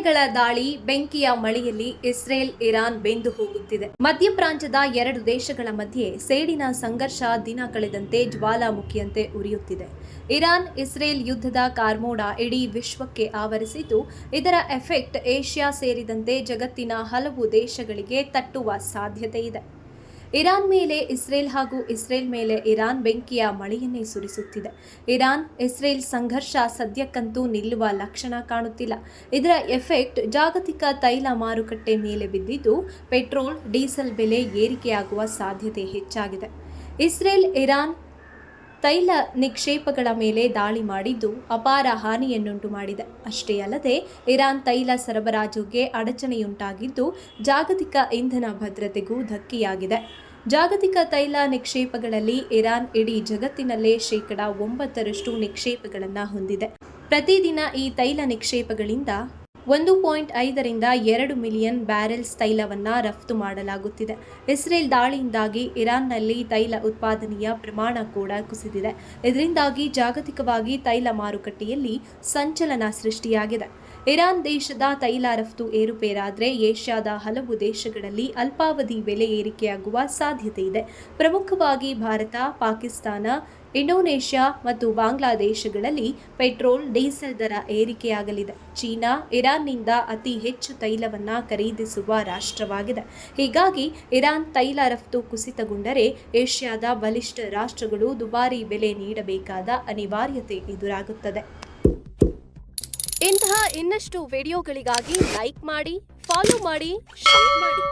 ಸೇನೆಗಳ ದಾಳಿ ಬೆಂಕಿಯ ಮಳೆಯಲ್ಲಿ ಇಸ್ರೇಲ್, ಇರಾನ್ ಬೆಂದು ಹೋಗುತ್ತಿದೆ. ಮಧ್ಯಪ್ರಾಂತ್ಯದ ಎರಡು ದೇಶಗಳ ಮಧ್ಯೆ ಸೇಡಿನ ಸಂಘರ್ಷ ದಿನ ಕಳೆದಂತೆ ಜ್ವಾಲಾಮುಖಿಯಂತೆ ಉರಿಯುತ್ತಿದೆ. ಇರಾನ್, ಇಸ್ರೇಲ್ ಯುದ್ಧದ ಕಾರ್ಮೋಡ ಇಡೀ ವಿಶ್ವಕ್ಕೆ ಆವರಿಸಿದ್ದು, ಇದರ ಎಫೆಕ್ಟ್ ಏಷ್ಯಾ ಸೇರಿದಂತೆ ಜಗತ್ತಿನ ಹಲವು ದೇಶಗಳಿಗೆ ತಟ್ಟುವ ಸಾಧ್ಯತೆ ಇದೆ ಇರಾನ್ ಮೇಲೆ ಇಸ್ರೇಲ್ ಹಾಗೂ ಇಸ್ರೇಲ್ ಮೇಲೆ ಇರಾನ್ ಬೆಂಕಿಯ ಮಳೆಯನ್ನೇ ಸುರಿಸುತ್ತಿದೆ. ಇರಾನ್, ಇಸ್ರೇಲ್ ಸಂಘರ್ಷ ಸದ್ಯಕ್ಕಂತೂ ನಿಲ್ಲುವ ಲಕ್ಷಣ ಕಾಣುತ್ತಿಲ್ಲ. ಇದರ ಎಫೆಕ್ಟ್ ಜಾಗತಿಕ ತೈಲ ಮಾರುಕಟ್ಟೆ ಮೇಲೆ ಬಿದ್ದಿದ್ದು, ಪೆಟ್ರೋಲ್, ಡೀಸೆಲ್ ಬೆಲೆ ಏರಿಕೆಯಾಗುವ ಸಾಧ್ಯತೆ ಹೆಚ್ಚಾಗಿದೆ. ಇಸ್ರೇಲ್, ಇರಾನ್ ತೈಲ ನಿಕ್ಷೇಪಗಳ ಮೇಲೆ ದಾಳಿ ಮಾಡಿದ್ದು ಅಪಾರ ಹಾನಿಯನ್ನುಂಟು ಮಾಡಿದೆ. ಅಷ್ಟೇ ಅಲ್ಲದೆ, ಇರಾನ್ ತೈಲ ಸರಬರಾಜುಗೆ ಅಡಚಣೆಯುಂಟಾಗಿದ್ದು ಜಾಗತಿಕ ಇಂಧನ ಭದ್ರತೆಗೂ ಧಕ್ಕೆಯಾಗಿದೆ. ಜಾಗತಿಕ ತೈಲ ನಿಕ್ಷೇಪಗಳಲ್ಲಿ ಇರಾನ್ ಇಡೀ ಜಗತ್ತಿನಲ್ಲೇ ಶೇಕಡಾ ಒಂಬತ್ತರಷ್ಟು ನಿಕ್ಷೇಪಗಳನ್ನು ಹೊಂದಿದೆ. ಪ್ರತಿದಿನ ಈ ತೈಲ ನಿಕ್ಷೇಪಗಳಿಂದ ಒಂದು ಪಾಯಿಂಟ್ ಐದರಿಂದ ಎರಡು ಮಿಲಿಯನ್ ಬ್ಯಾರೆಲ್ಸ್ ತೈಲವನ್ನು ರಫ್ತು ಮಾಡಲಾಗುತ್ತಿದೆ. ಇಸ್ರೇಲ್ ದಾಳಿಯಿಂದಾಗಿ ಇರಾನ್ನಲ್ಲಿ ತೈಲ ಉತ್ಪಾದನೆಯ ಪ್ರಮಾಣ ಕೂಡ ಕುಸಿದಿದೆ. ಇದರಿಂದಾಗಿ ಜಾಗತಿಕವಾಗಿ ತೈಲ ಮಾರುಕಟ್ಟೆಯಲ್ಲಿ ಸಂಚಲನ ಸೃಷ್ಟಿಯಾಗಿದೆ. ಇರಾನ್ ದೇಶದ ತೈಲ ರಫ್ತು ಏರುಪೇರಾದರೆ ಏಷ್ಯಾದ ಹಲವು ದೇಶಗಳಲ್ಲಿ ಅಲ್ಪಾವಧಿ ಬೆಲೆ ಏರಿಕೆಯಾಗುವ ಸಾಧ್ಯತೆ ಇದೆ. ಪ್ರಮುಖವಾಗಿ ಭಾರತ, ಪಾಕಿಸ್ತಾನ ಇಂಡೋನೇಷ್ಯಾ ಮತ್ತು ಬಾಂಗ್ಲಾದೇಶಗಳಲ್ಲಿ ಪೆಟ್ರೋಲ್, ಡೀಸೆಲ್ ದರ ಏರಿಕೆಯಾಗಲಿದೆ. ಚೀನಾ, ಇರಾನ್ನಿಂದ ಅತಿ ಹೆಚ್ಚು ತೈಲವನ್ನು ಖರೀದಿಸುವ ರಾಷ್ಟ್ರವಾಗಿದೆ. ಹೀಗಾಗಿ ಇರಾನ್ ತೈಲ ರಫ್ತು ಕುಸಿತಗೊಂಡರೆ ಏಷ್ಯಾದ ಬಲಿಷ್ಠ ರಾಷ್ಟ್ರಗಳು ದುಬಾರಿ ಬೆಲೆ ನೀಡಬೇಕಾದ ಅನಿವಾರ್ಯತೆ ಎದುರಾಗುತ್ತದೆ. ಇಂತಹ ಇನ್ನಷ್ಟು ವಿಡಿಯೋಗಳಿಗಾಗಿ ಲೈಕ್ ಮಾಡಿ, ಫಾಲೋ ಮಾಡಿ, ಶೇರ್ ಮಾಡಿ.